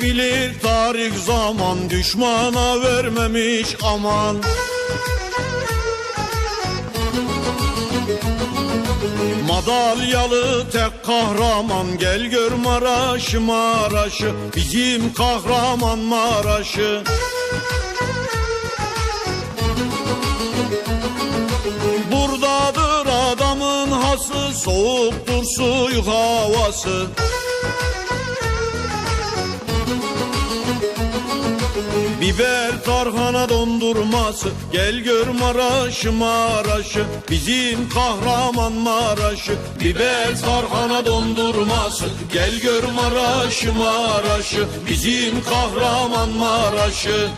Beylik zaman düşmana vermemiş aman. Madalyalı tek kahraman gel gör Maraş'ı Maraş'ı. Bizim kahraman Maraş'ı. Buradadır adamın hası Soğuktur suyu havası Biber tarhana dondurması Gel gör Maraş'ı Maraş'ı Bizim kahraman Maraş'ı Biber tarhana dondurması Gel gör Maraş'ı Maraş'ı Bizim kahraman Maraş'ı